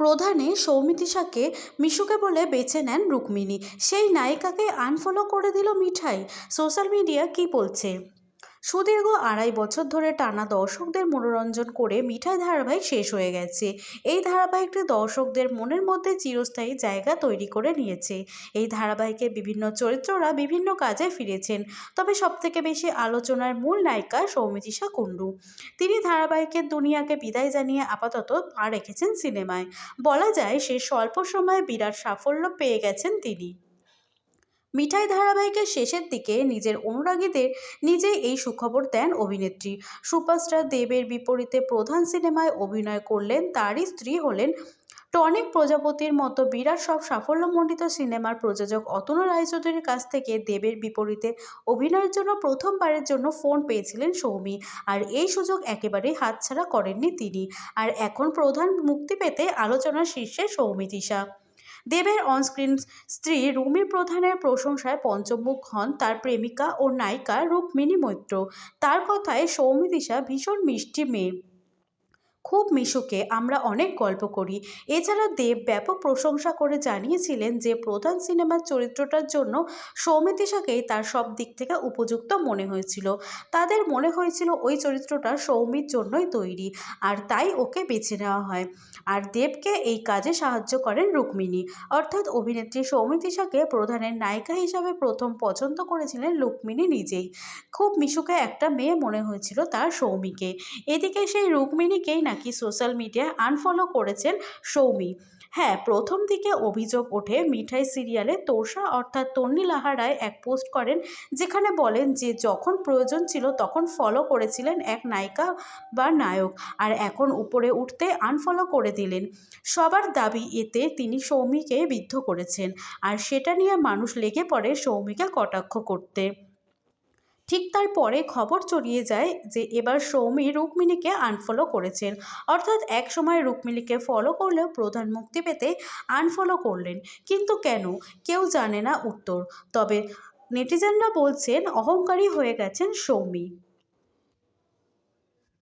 প্রধানে সৌমিতিশাকে মিশুকে বলে বেছে নেন রুক্মিণী। সেই নায়িকাকে আনফলো করে দিল মিঠাই। সোশ্যাল মিডিয়া কি বলছে? সুদীর্ঘ আড়াই বছর ধরে টানা দর্শকদের মনোরঞ্জন করে মিঠাই ধারাবাহিক শেষ হয়ে গেছে। এই ধারাবাহিকটি দর্শকদের মনের মধ্যে চিরস্থায়ী জায়গা তৈরি করে নিয়েছে। এই ধারাবাহিকের বিভিন্ন চরিত্ররা বিভিন্ন কাজে ফিরেছেন। তবে সবথেকে বেশি আলোচনার মূল নায়িকা সৌমিতিশা কুণ্ডু। তিনি ধারাবাহিকের দুনিয়াকে বিদায় জানিয়ে আপাতত পা রেখেছেন সিনেমায়। বলা যায়, সে স্বল্প সময়ে বিরাট সাফল্য পেয়ে গেছেন তিনি। মিঠাই ধারাবাহিকের শেষের দিকে নিজের অনুরাগীদের নিজেই এই সুখবর দেন অভিনেত্রী। সুপারস্টার দেবের বিপরীতে প্রধান সিনেমায় অভিনয় করলেন তারই স্ত্রী হলেন টনিক প্রজাপতির মতো বিরাট সব সাফল্যমণ্ডিত সিনেমার প্রযোজক অতনু রায়চৌধুরীর কাছ থেকে দেবের বিপরীতে অভিনয়ের জন্য প্রথমবারের জন্য ফোন পেয়েছিলেন সৌমি আর এই সুযোগ একেবারেই হাতছাড়া করেননি তিনি। আর এখন প্রধান মুক্তি পেতে আলোচনার শীর্ষে সৌমি সৌমিতিশা দেবের অনস্ক্রিন স্ত্রী রুমি প্রধানের প্রশংসায় পঞ্চমুখ হন তার প্রেমিকা ও নায়িকা রুক্মিণী মৈত্র। তার কথায় সৌমিদিশা ভীষণ মিষ্টি মেয়ে। খুব মিশুকে আমরা অনেক গল্প করি। এছাড়া দেব ব্যাপক প্রশংসা করে জানিয়েছিলেন যে, প্রধান সিনেমার চরিত্রটার জন্য সৌমিতিশাকেই তার সব দিক থেকে উপযুক্ত মনে হয়েছিল। তাদের মনে হয়েছিল ওই চরিত্রটা সৌমির জন্যই তৈরি, আর তাই ওকে বেছে নেওয়া হয়। আর দেবকে এই কাজে সাহায্য করেন রুক্মিণী। অর্থাৎ অভিনেত্রী সৌমিতিশাকে প্রধানের নায়িকা হিসাবে প্রথম পছন্দ করেছিলেন রুক্মিণী নিজেই। খুব মিশুকে একটা মেয়ে মনে হয়েছিল তার সৌমিকে। এদিকে সেই রুক্মিণীকেই নাকি সোশ্যাল মিডিয়ায় আনফলো করেছেন সৌমি? হ্যাঁ প্রথম দিকে অভিযোগ ওঠে মিঠাই সিরিয়ালে তোষা অর্থাৎ তন্নি লাহারায় এক পোস্ট করেন যেখানে বলেন যে যখন প্রয়োজন ছিল তখন ফলো করেছিলেন এক নায়িকা বা নায়ক আর এখন উপরে উঠতে আনফলো করে দিলেন। সবার দাবি এতে তিনি সৌমিকে বিদ্ধ করেছেন আর সেটা নিয়ে মানুষ লেগে পড়ে সৌমিকে কটাক্ষ করতে। ঠিক তার পরে খবর ছড়িয়ে যায় যে এবার সৌমি রুক্মিণীকে আনফলো করেছেন। অর্থাৎ এক সময় রুক্মিণীকে ফলো করলেও প্রধান মুক্তি পেতে আনফলো করলেন। কিন্তু কেন? কেউ জানে না উত্তর। তবে নেটিজেনরা বলছেন, অহংকারী হয়ে গেছেন সৌমি।